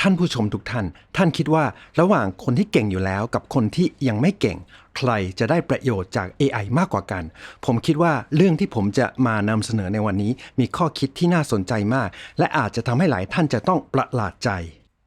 ท่านผู้ชมทุกท่าน ท่านคิดว่าระหว่างคนที่เก่งอยู่แล้วกับคนที่ยังไม่เก่ง ใครจะได้ประโยชน์จาก AI มากกว่ากัน ผมคิดว่าเรื่องที่ผมจะมานำเสนอในวันนี้ มีข้อคิดที่น่าสนใจมาก และอาจจะทำให้หลายท่านจะต้องประหลาดใจ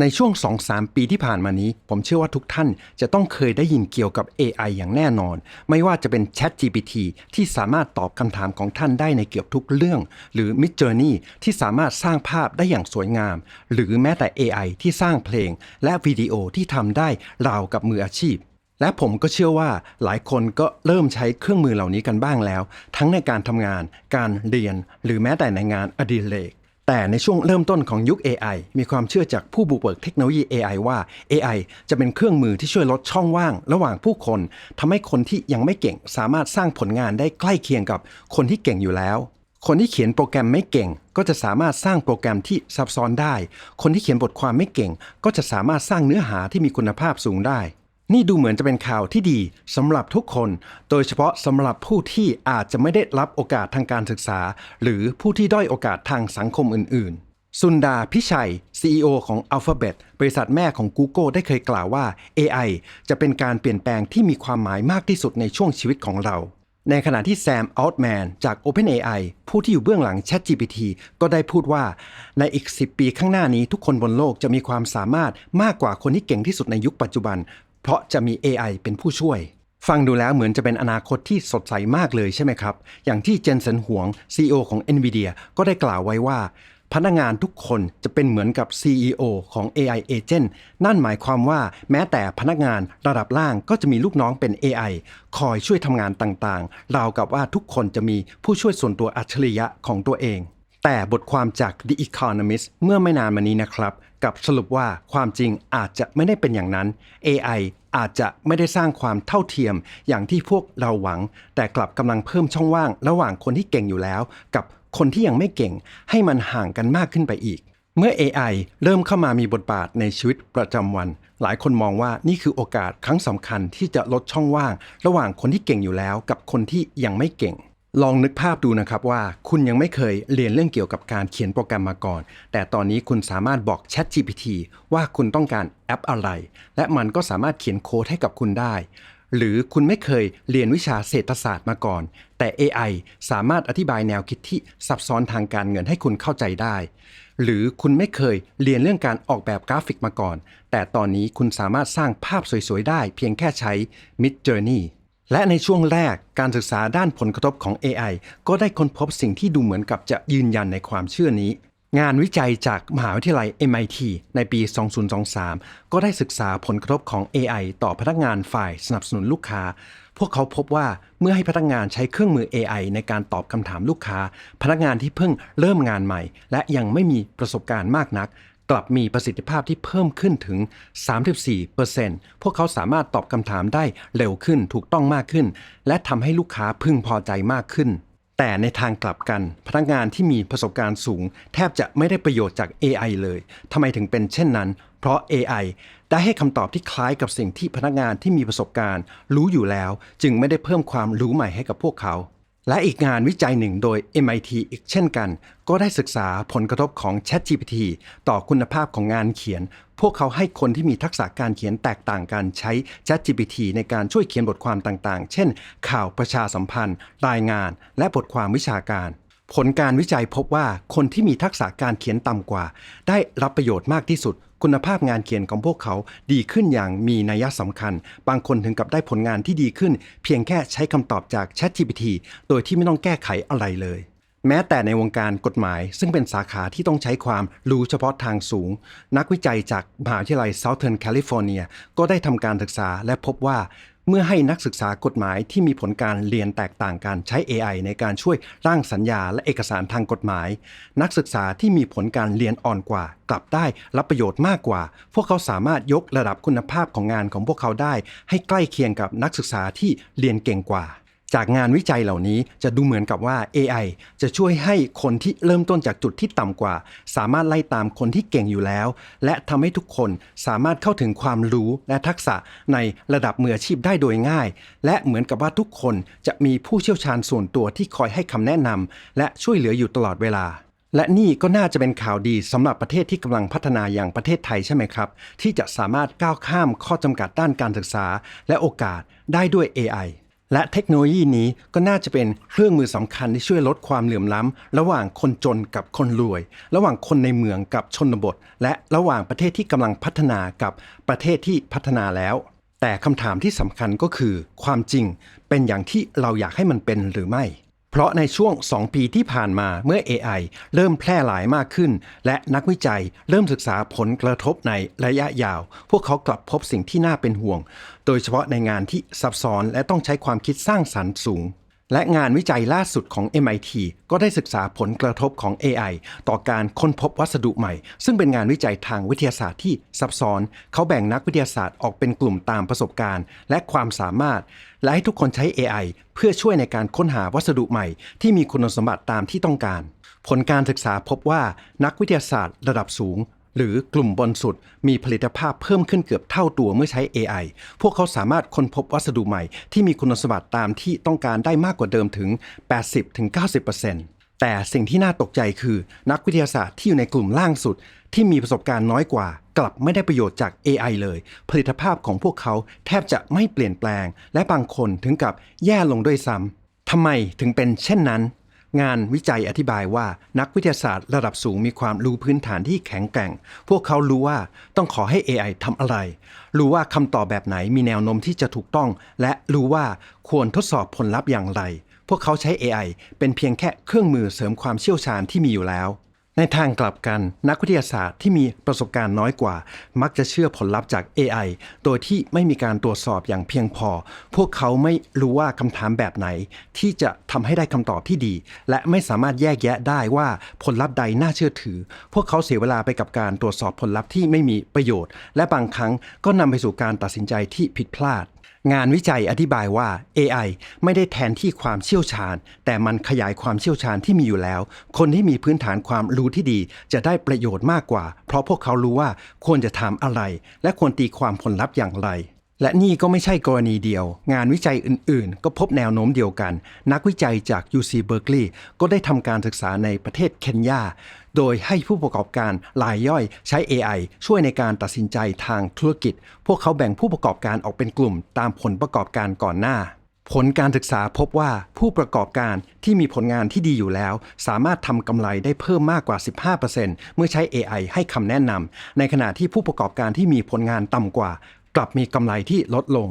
ในช่วง 2-3 ปีที่ผ่านมานี้ ผมเชื่อว่าทุกท่านจะต้องเคยได้ยินเกี่ยวกับ AI อย่างแน่นอน ไม่ว่าจะเป็น Chat GPT ที่สามารถตอบคำถามของท่านได้ในเกือบทุกเรื่อง หรือ Mid Journey ที่สามารถสร้างภาพได้อย่างสวยงาม หรือแม้แต่ AI ที่สร้างเพลง และวิดีโอที่ทำได้ราวกับมืออาชีพและผมก็เชื่อว่าหลายคนก็เริ่มใช้เครื่องมือเหล่านี้กันบ้างแล้ว ทั้งในการทำงาน การเรียน หรือแม้แต่ในงานอดิเรก แต่ในช่วงเริ่มต้นของยุค AI มีความเชื่อจากผู้บุกเบิกเทคโนโลยี AI ว่า AI จะเป็นเครื่องมือที่ช่วยลดช่องว่าง ระหว่างผู้คนทำให้คนที่ยังไม่เก่งสามารถสร้างผลงานได้ใกล้เคียงกับคนที่เก่งอยู่แล้ว คนที่เขียนโปรแกรมไม่เก่ง ก็จะสามารถสร้างโปรแกรมที่ซับซ้อนได้ คนที่เขียนบทความไม่เก่ง ก็จะสามารถสร้างเนื้อหาที่มีคุณภาพสูงได้ นี่ดูเหมือนจะเป็นข่าวที่ดีสำหรับทุกคน โดยเฉพาะสำหรับผู้ที่อาจจะไม่ได้รับโอกาสทางการศึกษา หรือผู้ที่ด้อยโอกาสทางสังคมอื่น ๆสุนดาพิชัย CEO ของ Alphabet บริษัทแม่ของ Google ได้เคยกล่าวว่า AI จะเป็นการเปลี่ยนแปลงที่มีความหมายมากที่สุดในช่วงชีวิตของเรา ในขณะที่แซมอัลต์แมนจาก OpenAI ผู้ที่อยู่เบื้องหลัง ChatGPT ก็ได้พูดว่า ในอีก 10 ปีข้างหน้านี้ทุกคนบนโลกจะมีความสามารถมากกว่าคนที่เก่งที่สุดในยุคปัจจุบัน เพราะจะมี AI เป็นผู้ช่วย ฟังดูแล้วเหมือนจะเป็นอนาคตที่สดใสมากเลยใช่ไหมครับ อย่างที่เจนเซนหวง CEO ของ NVIDIA ก็ได้กล่าวไว้ว่า พนักงานทุกคนจะเป็นเหมือนกับ CEO ของ AI Agent นั่นหมายความว่าแม้แต่พนักงานระดับล่างก็จะมีลูกน้องเป็น AI คอยช่วยทำงานต่างๆ ราวกับว่าทุกคนจะมีผู้ช่วยส่วนตัวอัจฉริยะของตัวเอง แต่บทความจาก The Economist เมื่อไม่นานมานี้นะครับ กับสรุปว่าความจริงอาจจะไม่ได้เป็นอย่างนั้น AI อาจจะไม่ได้สร้างความเท่าเทียมอย่างที่พวกเราหวัง แต่กลับกำลังเพิ่มช่องว่างระหว่างคนที่เก่งอยู่แล้ว กับคนที่ยังไม่เก่ง ให้มันห่างกันมากขึ้นไปอีก เมื่อ AI เริ่มเข้ามามีบทบาทในชีวิตประจำวัน หลายคนมองว่านี่คือโอกาสครั้งสำคัญที่จะลดช่องว่าง ระหว่างคนที่เก่งอยู่แล้ว กับคนที่ยังไม่เก่ง ลองนึกภาพดูนะครับว่าคุณยังไม่เคยเรียนเรื่องเกี่ยวกับการเขียนโปรแกรมมาก่อน แต่ตอนนี้คุณสามารถบอก ChatGPT ว่าคุณต้องการแอปอะไร และมันก็สามารถเขียนโค้ดให้กับคุณได้ หรือคุณไม่เคยเรียนวิชาเศรษฐศาสตร์มาก่อน แต่ AI สามารถอธิบายแนวคิดที่ซับซ้อนทางการเงินให้คุณเข้าใจได้ หรือคุณไม่เคยเรียนเรื่องการออกแบบกราฟิกมาก่อน แต่ตอนนี้คุณสามารถสร้างภาพสวยๆได้ เพียงแค่ใช้ Mid Journey และในช่วงแรกการศึกษาด้านผลกระทบของ AI ก็ได้ค้นพบสิ่งที่ดูเหมือนกับจะยืนยันในความเชื่อนี้ งานวิจัยจากมหาวิทยาลัย MIT ในปี 2023 ก็ได้ศึกษาผลกระทบของ AI ต่อพนักงานฝ่ายสนับสนุนลูกค้า พวกเขาพบว่าเมื่อให้พนักงานใช้เครื่องมือ AI ในการตอบคำถามลูกค้า พนักงานที่เพิ่งเริ่มงานใหม่ และยังไม่มีประสบการณ์มากนัก กลับมีประสิทธิภาพที่เพิ่มขึ้นถึง 34%พวกเขาสามารถตอบคำถามได้เร็วขึ้นถูกต้องมากขึ้น และทำให้ลูกค้าพึงพอใจมากขึ้น แต่ในทางกลับกัน พนักงานที่มีประสบการณ์สูง แทบจะไม่ได้ประโยชน์จาก AI เลยทำไมถึงเป็นเช่นนั้น เพราะ AI ได้ให้คำตอบที่คล้ายกับสิ่งที่พนักงานที่มีประสบการณ์ รู้อยู่แล้ว จึงไม่ได้เพิ่มความรู้ใหม่ให้กับพวกเขา และอีกงานวิจัยหนึ่งโดย MIT อีกเช่นกัน ก็ได้ศึกษาผลกระทบของ ChatGPT ต่อคุณภาพของงานเขียน พวกเขาให้คนที่มีทักษะการเขียนแตกต่างกันใช้ ChatGPT ในการช่วยเขียนบทความต่างๆ เช่น ข่าวประชาสัมพันธ์ รายงาน และบทความวิชาการ ผลการวิจัยพบว่าคนที่มีทักษะการเขียนต่ำกว่า ได้รับประโยชน์มากที่สุด คุณภาพงานเขียนของพวกเขาดีขึ้นอย่างมีนัยสำคัญ บางคนถึงกับได้ผลงานที่ดีขึ้น เพียงแค่ใช้คำตอบจาก ChatGPT โดยที่ไม่ต้องแก้ไขอะไรเลย แม้แต่ในวงการกฎหมาย ซึ่งเป็นสาขาที่ต้องใช้ความรู้เฉพาะทางสูง นักวิจัยจากมหาวิทยาลัย Southern California ก็ได้ทำการศึกษาและพบว่า เมื่อให้นักศึกษากฎหมายที่มีผลการเรียนแตกต่างกันใช้ AI ในการช่วยร่างสัญญาและเอกสารทางกฎหมาย นักศึกษาที่มีผลการเรียนอ่อนกว่า กลับได้รับประโยชน์มากกว่า พวกเขาสามารถยกระดับคุณภาพของงานของพวกเขาได้ ให้ใกล้เคียงกับนักศึกษาที่เรียนเก่งกว่า จากงานวิจัยเหล่านี้จะดูเหมือนกับว่า AI จะช่วยให้คนที่เริ่มต้นจากจุดที่ต่ำกว่า สามารถไล่ตามคนที่เก่งอยู่แล้ว และทำให้ทุกคนสามารถเข้าถึงความรู้และทักษะในระดับมืออาชีพได้โดยง่าย และเหมือนกับว่าทุกคนจะมีผู้เชี่ยวชาญส่วนตัวที่คอยให้คำแนะนำและช่วยเหลืออยู่ตลอดเวลาและนี่ก็น่าจะเป็นข่าวดีสำหรับประเทศที่กำลังพัฒนาอย่างประเทศไทยใช่ไหมครับ ที่จะสามารถก้าวข้ามข้อจำกัดด้านการศึกษา และโอกาสได้ด้วย AI และเทคโนโลยีนี้ก็น่าจะเป็นเครื่องมือสำคัญที่ช่วยลดความเหลื่อมล้ำ ระหว่างคนจนกับคนรวย ระหว่างคนในเมืองกับชนบท และระหว่างประเทศที่กำลังพัฒนากับประเทศที่พัฒนาแล้ว แต่คำถามที่สำคัญก็คือ ความจริงเป็นอย่างที่เราอยากให้มันเป็นหรือไม่ เพราะในช่วง 2 ปีที่ผ่านมาเมื่อ AI เริ่มแพร่หลายมากขึ้น และนักวิจัยเริ่มศึกษาผลกระทบในระยะยาว พวกเขากลับพบสิ่งที่น่าเป็นห่วง โดยเฉพาะในงานที่ซับซ้อนและต้องใช้ความคิดสร้างสรรค์สูง และงานวิจัยล่าสุดของ MIT ก็ได้ศึกษาผลกระทบของ AI ต่อการค้นพบวัสดุใหม่ ซึ่งเป็นงานวิจัยทางวิทยาศาสตร์ที่ซับซ้อน เขาแบ่งนักวิทยาศาสตร์ออกเป็นกลุ่มตามประสบการณ์ และความสามารถ และให้ทุกคนใช้ AI เพื่อช่วยในการค้นหาวัสดุใหม่ ที่มีคุณสมบัติตามที่ต้องการ ผลการศึกษาพบว่านักวิทยาศาสตร์ระดับสูง หรือกลุ่มบนสุดมีผลิตภาพเพิ่มขึ้นเกือบเท่าตัวเมื่อใช้ AI พวกเขาสามารถค้นพบวัสดุใหม่ที่มีคุณสมบัติตามที่ต้องการได้มากกว่าเดิมถึง 80-90%แต่สิ่งที่น่าตกใจคือ นักวิทยาศาสตร์ที่อยู่ในกลุ่มล่างสุด ที่มีประสบการณ์น้อยกว่า กลับไม่ได้ประโยชน์จาก AI เลย ผลิตภาพของพวกเขาแทบจะไม่เปลี่ยนแปลง และบางคนถึงกับแย่ลงด้วยซ้ำทำไมถึงเป็นเช่นนั้น งานวิจัยอธิบายว่านักวิทยาศาสตร์ระดับสูงมีความรู้พื้นฐานที่แข็งแกร่ง พวกเขารู้ว่าต้องขอให้ AI ทำอะไร รู้ว่าคำตอบแบบไหนมีแนวโน้มที่จะถูกต้อง และรู้ว่าควรทดสอบผลลัพธ์อย่างไร พวกเขาใช้ AI เป็นเพียงแค่เครื่องมือเสริมความเชี่ยวชาญที่มีอยู่แล้ว ในทางกลับกันนักวิทยาศาสตร์ที่มีประสบการณ์น้อยกว่า มักจะเชื่อผลลัพธ์จาก AI โดยที่ไม่มีการตรวจสอบอย่างเพียงพอ พวกเขาไม่รู้ว่าคำถามแบบไหน ที่จะทำให้ได้คำตอบที่ดี และไม่สามารถแยกแยะได้ว่าผลลัพธ์ใดน่าเชื่อถือ พวกเขาเสียเวลาไปกับการตรวจสอบผลลัพธ์ที่ไม่มีประโยชน์ และบางครั้งก็นำไปสู่การตัดสินใจที่ผิดพลาด งานวิจัยอธิบายว่า AI ไม่ได้แทนที่ความเชี่ยวชาญ แต่มันขยายความเชี่ยวชาญที่มีอยู่แล้ว คนที่มีพื้นฐานความรู้ที่ดี จะได้ประโยชน์มากกว่า เพราะพวกเขารู้ว่าควรจะทำอะไร และควรตีความผลลัพธ์อย่างไรและนี่ก็ไม่ใช่กรณีเดียว งานวิจัยอื่นๆ ก็พบแนวโน้มเดียวกัน นักวิจัยจาก UC Berkeley ก็ได้ทำการศึกษาในประเทศเคนยา โดยให้ผู้ประกอบการรายย่อยใช้ AI ช่วยในการตัดสินใจทางธุรกิจ พวกเขาแบ่งผู้ประกอบการออกเป็นกลุ่ม ตามผลประกอบการก่อนหน้า ผลการศึกษาพบว่าผู้ประกอบการที่มีผลงานที่ดีอยู่แล้ว สามารถทำกำไรได้เพิ่มมากกว่า 15%เมื่อใช้ AI ให้คำแนะนำในขณะที่ผู้ประกอบการที่มีผลงานต่ำกว่า กลับมีกำไรที่ลดลง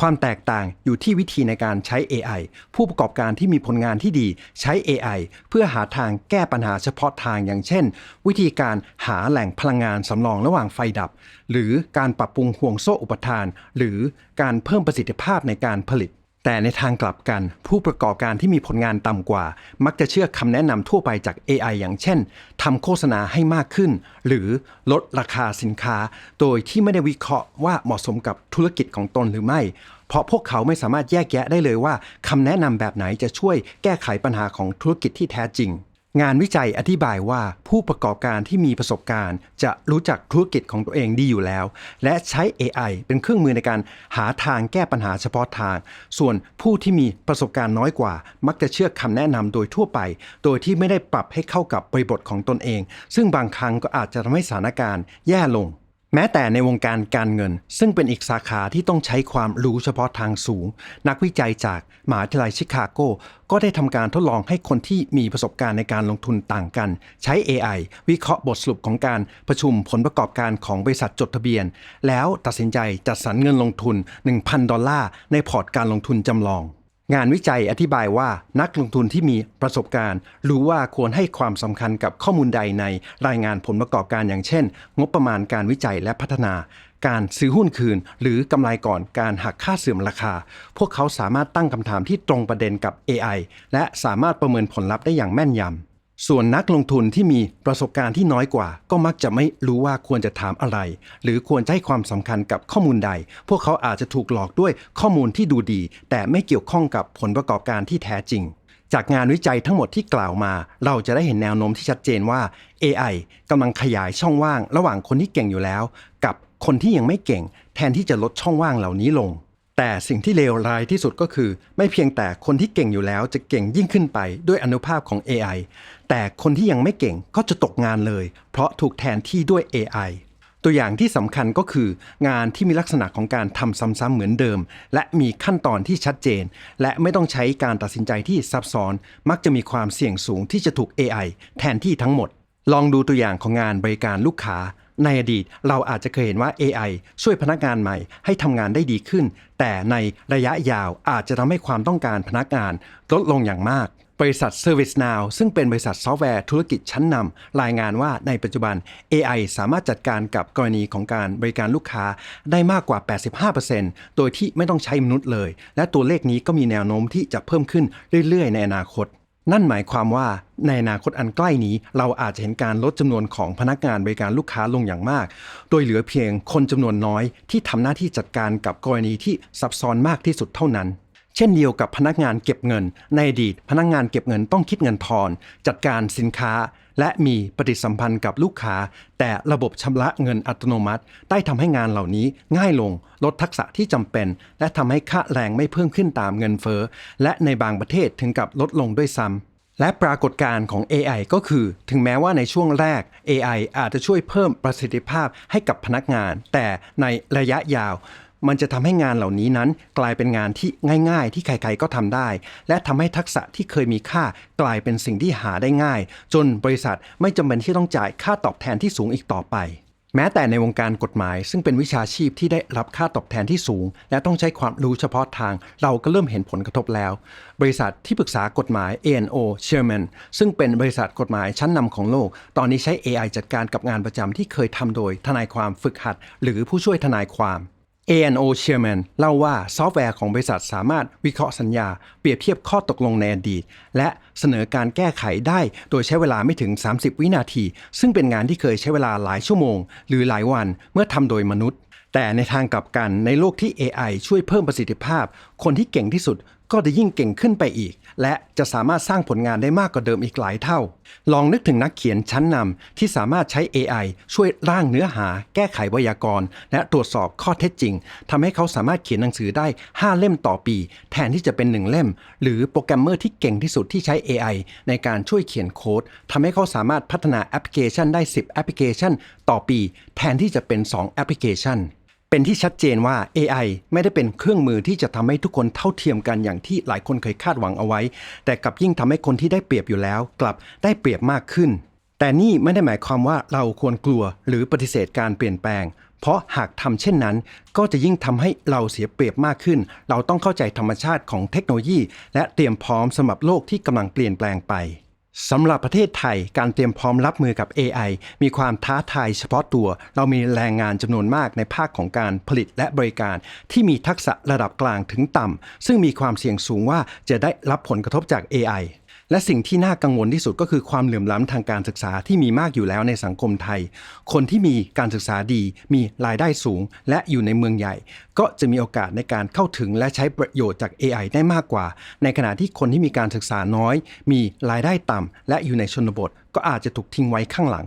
ความแตกต่างอยู่ที่วิธีในการใช้ AI ผู้ประกอบการที่มีผลงานที่ดีใช้ AI เพื่อหาทางแก้ปัญหาเฉพาะทางอย่างเช่น วิธีการหาแหล่งพลังงานสำรองระหว่างไฟดับ หรือการปรับปรุงห่วงโซ่อุปทาน หรือการเพิ่มประสิทธิภาพในการผลิต แต่ในทางกลับกัน ผู้ประกอบการที่มีผลงานต่ำกว่า มักจะเชื่อคำแนะนำทั่วไปจาก AI อย่างเช่นทำโฆษณาให้มากขึ้น หรือลดราคาสินค้า โดยที่ไม่ได้วิเคราะห์ว่าเหมาะสมกับธุรกิจของตนหรือไม่ เพราะพวกเขาไม่สามารถแยกแยะได้เลยว่าคำแนะนำแบบไหนจะช่วยแก้ไขปัญหาของธุรกิจที่แท้จริง งานวิจัยอธิบายว่าผู้ประกอบการที่มีประสบการณ์ จะรู้จักธุรกิจของตัวเองดีอยู่แล้ว และใช้ AI เป็นเครื่องมือในการหาทางแก้ปัญหาเฉพาะทาง ส่วนผู้ที่มีประสบการณ์น้อยกว่า มักจะเชื่อคำแนะนำโดยทั่วไป โดยที่ไม่ได้ปรับให้เข้ากับบริบทของตนเอง ซึ่งบางครั้งก็อาจจะทำให้สถานการณ์แย่ลง แม้แต่ในวงการการเงิน ซึ่งเป็นอีกสาขาที่ต้องใช้ความรู้เฉพาะทางสูง นักวิจัยจากมหาวิทยาลัยชิคาโก ก็ได้ทำการทดลองให้คนที่มีประสบการณ์ในการลงทุนต่างกัน ใช้ AI วิเคราะห์บทสรุปของการประชุมผลประกอบการของบริษัทจดทะเบียน แล้วตัดสินใจจัดสรรเงินลงทุน 1,000 ดอลลาร์ในพอร์ตการลงทุนจำลอง งานวิจัยอธิบายว่านักลงทุนที่มีประสบการณ์ รู้ว่าควรให้ความสำคัญกับข้อมูลใดในรายงานผลประกอบการอย่างเช่น งบประมาณการวิจัยและพัฒนา การซื้อหุ้นคืน หรือกำไรก่อนการหักค่าเสื่อมราคา พวกเขาสามารถตั้งคำถามที่ตรงประเด็นกับ AI และสามารถประเมินผลลัพธ์ได้อย่างแม่นยำ ส่วนนักลงทุนที่มีประสบการณ์ที่น้อยกว่า ก็มักจะไม่รู้ว่าควรจะถามอะไร หรือควรจะให้ความสำคัญกับข้อมูลใด พวกเขาอาจจะถูกหลอกด้วยข้อมูลที่ดูดี แต่ไม่เกี่ยวข้องกับผลประกอบการที่แท้จริง จากงานวิจัยทั้งหมดที่กล่าวมา เราจะได้เห็นแนวโน้มที่ชัดเจนว่า AI กำลังขยายช่องว่าง ระหว่างคนที่เก่งอยู่แล้ว กับคนที่ยังไม่เก่ง แทนที่จะลดช่องว่างเหล่านี้ลง แต่สิ่งที่เลวร้ายที่สุดก็คือ ไม่เพียงแต่คนที่เก่งอยู่แล้วจะเก่งยิ่งขึ้นไปด้วยอนุภาพของ AI แต่คนที่ยังไม่เก่งก็จะตกงานเลย เพราะถูกแทนที่ด้วย AI ตัวอย่างที่สำคัญก็คือ งานที่มีลักษณะของการทำซ้ำๆเหมือนเดิม และมีขั้นตอนที่ชัดเจน และไม่ต้องใช้การตัดสินใจที่ซับซ้อน มักจะมีความเสี่ยงสูงที่จะถูก AI แทนที่ทั้งหมด ลองดูตัวอย่างของงานบริการลูกค้า ในอดีตเราอาจจะเคยเห็นว่า AI ช่วยพนักงานใหม่ ให้ทำงานได้ดีขึ้น แต่ในระยะยาวอาจจะทำให้ความต้องการพนักงานลดลงอย่างมาก บริษัท ServiceNow ซึ่งเป็นบริษัทซอฟต์แวร์ธุรกิจชั้นนำรายงานว่าในปัจจุบัน AI สามารถจัดการกับกรณีของการบริการลูกค้าได้มากกว่า 85%โดยที่ไม่ต้องใช้มนุษย์เลย และตัวเลขนี้ก็มีแนวโน้มที่จะเพิ่มขึ้นเรื่อยๆ ในอนาคต นั่นหมายความว่าในอนาคตอันใกล้นี้ เราอาจจะเห็นการลดจำนวนของพนักงานบริการลูกค้าลงอย่างมาก โดยเหลือเพียงคนจำนวนน้อยที่ทำหน้าที่จัดการกับกรณีที่ซับซ้อนมากที่สุดเท่านั้น เช่นเดียวกับพนักงานเก็บเงิน ในอดีตพนักงานเก็บเงินต้องคิดเงินทอน จัดการสินค้า และมีปฏิสัมพันธ์กับลูกค้า แต่ระบบชำระเงินอัตโนมัติ ได้ทำให้งานเหล่านี้ง่ายลง ลดทักษะที่จำเป็น และทำให้ค่าแรงไม่เพิ่มขึ้นตามเงินเฟ้อ และในบางประเทศถึงกับลดลงด้วยซ้ำและปรากฏการณ์ของ AI ก็คือ ถึงแม้ว่าในช่วงแรก AI อาจจะช่วยเพิ่มประสิทธิภาพให้กับพนักงาน แต่ในระยะยาว มันจะทำให้งานเหล่านี้นั้น กลายเป็นงานที่ง่ายๆ ที่ใครๆก็ทำได้ และทำให้ทักษะที่เคยมีค่ากลายเป็นสิ่งที่หาได้ง่าย จนบริษัทไม่จำเป็นที่ต้องจ่ายค่าตอบแทนที่สูงอีกต่อไป แม้แต่ในวงการกฎหมาย ซึ่งเป็นวิชาชีพที่ได้รับค่าตอบแทนที่สูง และต้องใช้ความรู้เฉพาะทาง เราก็เริ่มเห็นผลกระทบแล้ว บริษัทที่ปรึกษากฎหมาย A&O Sherman ซึ่งเป็นบริษัทกฎหมายชั้นนำของโลก ตอนนี้ใช้ AI จัดการกับงานประจำที่เคยทำโดยทนายความฝึกหัด หรือผู้ช่วยทนายความ A&O Chairman เล่าว่าซอฟต์แวร์ของบริษัทสามารถวิเคราะห์สัญญา เปรียบเทียบข้อตกลงในอดีต และเสนอการแก้ไขได้โดยใช้เวลาไม่ถึง 30 วินาที ซึ่งเป็นงานที่เคยใช้เวลาหลายชั่วโมง หรือหลายวันเมื่อทำโดยมนุษย์ แต่ในทางกลับกันในโลกที่ AI ช่วยเพิ่มประสิทธิภาพ คนที่เก่งที่สุด ก็จะยิ่งเก่งขึ้นไปอีก และจะสามารถสร้างผลงานได้มากกว่าเดิมอีกหลายเท่า ลองนึกถึงนักเขียนชั้นนำที่สามารถใช้ AI ช่วยร่างเนื้อหา แก้ไขไวยากรณ์ และตรวจสอบข้อเท็จจริงทำให้เขาสามารถเขียนหนังสือได้ 5 เล่มต่อปี แทนที่จะเป็น 1 เล่ม หรือโปรแกรมเมอร์ที่เก่งที่สุดที่ใช้ AI ในการช่วยเขียนโค้ดทำให้เขาสามารถพัฒนาแอปพลิเคชันได้ 10 แอปพลิเคชัน ต่อปี แทนที่จะเป็น 2 แอปพลิเคชัน เป็นที่ชัดเจนว่า AI ไม่ได้เป็นเครื่องมือที่จะทำให้ทุกคนเท่าเทียมกันอย่างที่หลายคนเคยคาดหวังเอาไว้ แต่กลับยิ่งทำให้คนที่ได้เปรียบอยู่แล้ว กลับได้เปรียบมากขึ้น แต่นี่ไม่ได้หมายความว่าเราควรกลัวหรือปฏิเสธการเปลี่ยนแปลง เพราะหากทำเช่นนั้น ก็จะยิ่งทำให้เราเสียเปรียบมากขึ้น เราต้องเข้าใจธรรมชาติของเทคโนโลยี และเตรียมพร้อมสำหรับโลกที่กำลังเปลี่ยนแปลงไป สำหรับประเทศไทยการเตรียมพร้อมรับมือกับ AI มีความท้าทายเฉพาะตัว เรามีแรงงานจำนวนมากในภาคของการผลิตและบริการ ที่มีทักษะระดับกลางถึงต่ำซึ่งมีความเสี่ยงสูงว่าจะได้รับผลกระทบจาก AI และสิ่งที่น่ากังวลที่สุดก็คือความเหลื่อมล้ำทางการศึกษาที่มีมากอยู่แล้วในสังคมไทย คนที่มีการศึกษาดี มีรายได้สูง และอยู่ในเมืองใหญ่ ก็จะมีโอกาสในการเข้าถึงและใช้ประโยชน์จาก AI ได้มากกว่า ในขณะที่คนที่มีการศึกษาน้อย มีรายได้ต่ำและอยู่ในชนบท ก็อาจจะถูกทิ้งไว้ข้างหลัง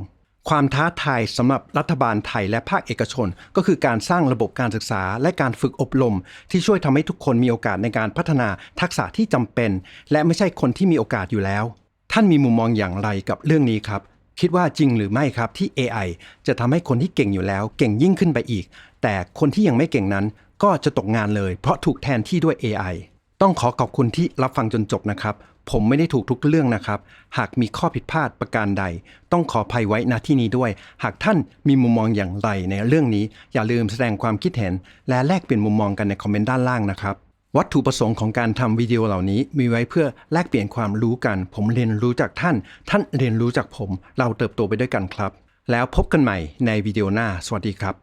ความท้าทายสำหรับรัฐบาลไทยและภาคเอกชน ก็คือการสร้างระบบการศึกษา และการฝึกอบรม ที่ช่วยทำให้ทุกคนมีโอกาสในการพัฒนาทักษะที่จำเป็น และไม่ใช่คนที่มีโอกาสอยู่แล้ว ท่านมีมุมมองอย่างไรกับเรื่องนี้ครับ คิดว่าจริงหรือไม่ครับที่ AI จะทำให้คนที่เก่งอยู่แล้วเก่งยิ่งขึ้นไปอีก แต่คนที่ยังไม่เก่งนั้นก็จะตกงานเลย เพราะถูกแทนที่ด้วย AI ต้องขอขอบคุณที่รับฟังจนจบนะครับ ผมไม่ได้ถูกทุกเรื่องนะครับ หากมีข้อผิดพลาดประการใด ต้องขออภัยไว้ณที่นี้ด้วย หากท่านมีมุมมองอย่างไรในเรื่องนี้ อย่าลืมแสดงความคิดเห็น และแลกเปลี่ยนมุมมองกันในคอมเมนต์ด้านล่างนะครับ วัตถุประสงค์ของการทำวิดีโอเหล่านี้ มีไว้เพื่อแลกเปลี่ยนความรู้กัน ผมเรียนรู้จากท่าน ท่านเรียนรู้จากผม เราเติบโตไปด้วยกันครับ แล้วพบกันใหม่ในวิดีโอหน้า สวัสดีครับ